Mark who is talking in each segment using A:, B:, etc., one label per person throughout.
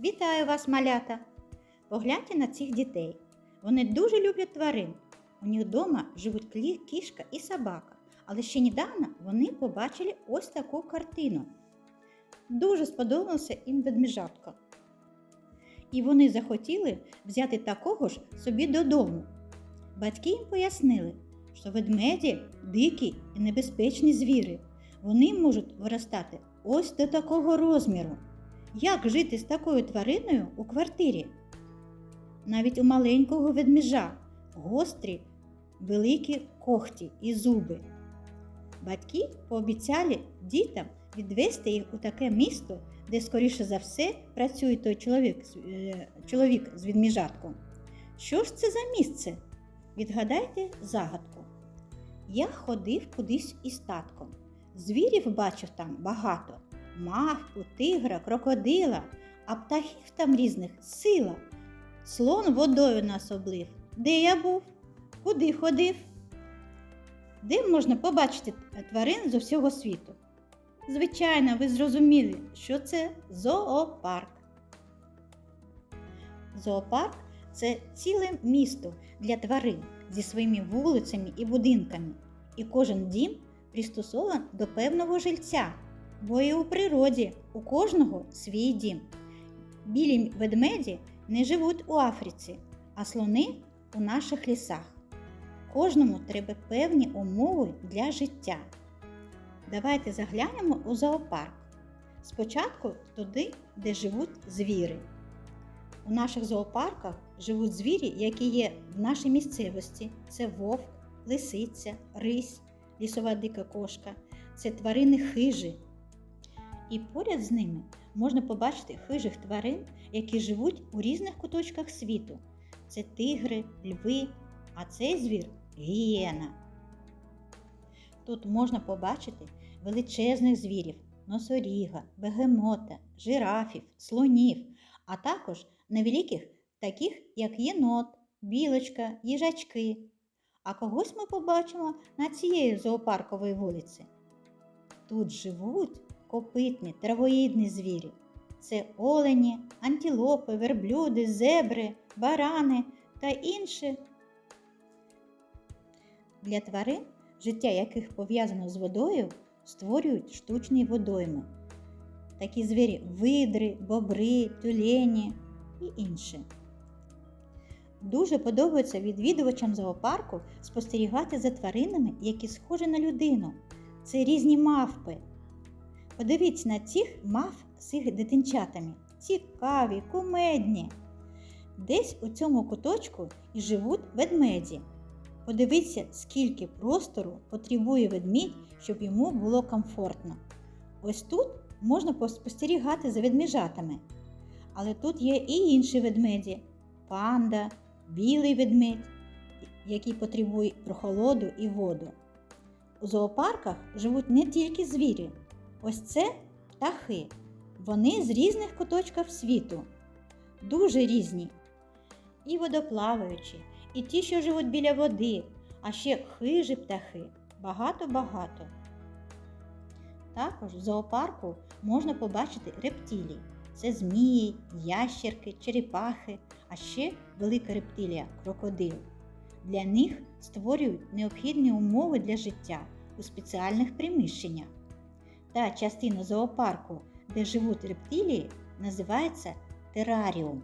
A: Вітаю вас, малята! Погляньте на цих дітей. Вони дуже люблять тварин. У них вдома живуть кішка і собака. Але ще недавно вони побачили ось таку картину. Дуже сподобався їм ведмежатко. І вони захотіли взяти такого ж собі додому. Батьки їм пояснили, що ведмеді дикі і небезпечні звіри. Вони можуть виростати ось до такого розміру. Як жити з такою твариною у квартирі? Навіть у маленького ведмежа гострі, великі когті і зуби. Батьки пообіцяли дітям відвести їх у таке місто, де, скоріше за все, працює той чоловік, е, чоловік з відміжатком. Що ж це за місце? Відгадайте загадку. Я ходив кудись із татком. Звірів бачив там багато: мавпу, тигра, крокодила, а птахів там різних сила. Слон водою нас облив. Де я був? Куди ходив? Де можна побачити тварин з усього світу? Звичайно, ви зрозуміли, що це зоопарк. Зоопарк це ціле місто для тварин зі своїми вулицями і будинками. І кожен дім пристосований до певного жильця, бо і у природі у кожного свій дім. Білі ведмеді не живуть у Африці, а слони у наших лісах. Кожному треба певні умови для життя. Давайте заглянемо у зоопарк. Спочатку туди, де живуть звіри. У наших зоопарках живуть звірі, які є в нашій місцевості. Це вовк, лисиця, рись, лісова дика кошка. Це тварини хижі. І поряд з ними можна побачити хижих тварин, які живуть у різних куточках світу. Це тигри, льви, а цей звір гієна. Тут можна побачити величезних звірів, носоріга, бегемота, жирафів, слонів, а також невеликих, таких як єнот, білочка, їжачки. А когось ми побачимо на цієї зоопаркової вулиці. Тут живуть копитні травоїдні звірі. Це олені, антилопи, верблюди, зебри, барани та інші. Для тварин, життя яких пов'язано з водою, створюють штучні водойми. Такі звірі видри, бобри, тюлені і інші. Дуже подобається відвідувачам зоопарку спостерігати за тваринами, які схожі на людину. Це різні мавпи. Подивіться на цих мав з їх дитинчатами. Цікаві, кумедні. Десь у цьому куточку і живуть ведмеді. Подивіться, скільки простору потребує ведмідь, щоб йому було комфортно. Ось тут можна поспостерігати за ведмежатами. Але тут є і інші ведмеді панда, білий ведмедь, який потребує прохолоду і воду. У зоопарках живуть не тільки звірі, ось це птахи. Вони з різних куточків світу, дуже різні. І водоплаваючі, і ті, що живуть біля води, а ще хижі птахи. Багато-багато. Також в зоопарку можна побачити рептилій. Це змії, ящерки, черепахи, а ще велика рептилія крокодил. Для них створюють необхідні умови для життя у спеціальних приміщеннях. Та частина зоопарку, де живуть рептилії, називається тераріум.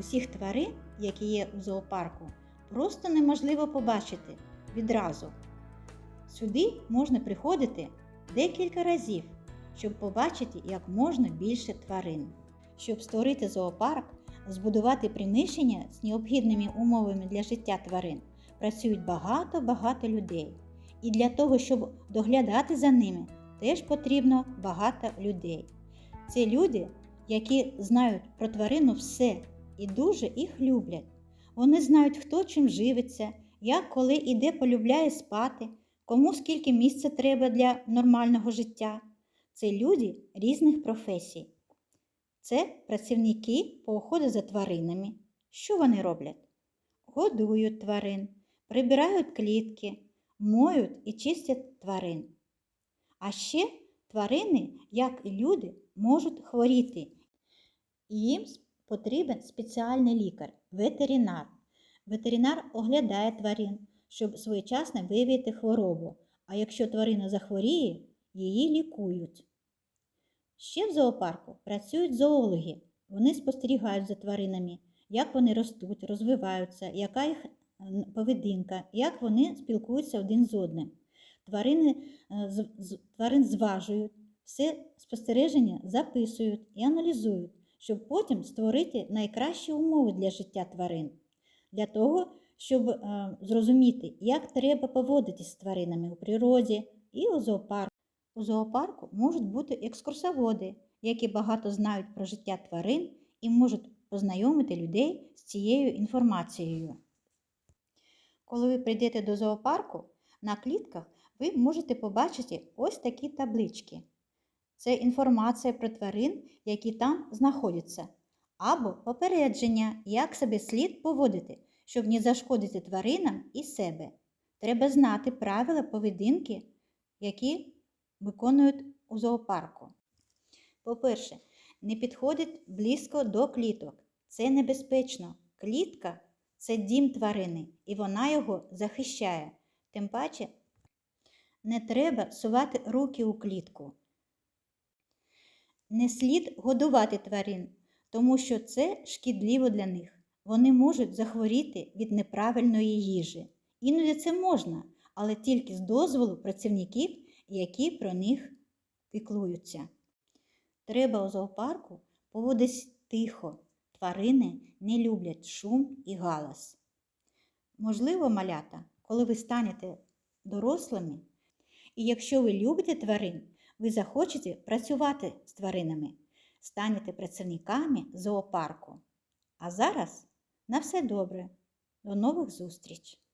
A: Усіх тварин, які є у зоопарку, просто неможливо побачити відразу. Сюди можна приходити декілька разів, щоб побачити як можна більше тварин. Щоб створити зоопарк, збудувати приміщення з необхідними умовами для життя тварин, працюють багато-багато людей. І для того, щоб доглядати за ними, теж потрібно багато людей. Це люди, які знають про тварину все і дуже їх люблять. Вони знають, хто чим живиться, як коли і де полюбляє спати, кому скільки місця треба для нормального життя. Це люди різних професій. Це працівники по уходу за тваринами. Що вони роблять? Годують тварин, прибирають клітки, моють і чистять тварин. А ще тварини, як і люди, можуть хворіти. І їм потрібен спеціальний лікар, ветеринар. Ветеринар оглядає тварин, щоб своєчасно виявити хворобу. А якщо тварина захворіє, її лікують. Ще в зоопарку працюють зоологи. Вони спостерігають за тваринами, як вони ростуть, розвиваються, яка їх поведінка, як вони спілкуються один з одним. Тварини, е, тварин зважують, все спостереження записують і аналізують, щоб потім створити найкращі умови для життя тварин. Для того, щоб е, зрозуміти, як треба поводитись з тваринами у природі і у зоопарку. У зоопарку можуть бути екскурсоводи, які багато знають про життя тварин і можуть познайомити людей з цією інформацією. Коли ви прийдете до зоопарку, на клітках ви можете побачити ось такі таблички. Це інформація про тварин, які там знаходяться, або попередження, як себе слід поводити, щоб не зашкодити тваринам і себе. Треба знати правила поведінки, які виконують у зоопарку. По-перше, не підходить близько до кліток. Це небезпечно. Клітка це дім тварини, і вона його захищає. Тим паче, не треба сувати руки у клітку. Не слід годувати тварин, тому що це шкідливо для них. Вони можуть захворіти від неправильної їжі. Іноді це можна, але тільки з дозволу працівників, які про них піклуються. Треба у зоопарку поводитись тихо. Тварини не люблять шум і галас. Можливо, малята, коли ви станете дорослими, і якщо ви любите тварин, ви захочете працювати з тваринами, станете працівниками зоопарку. А зараз на все добре. До нових зустріч!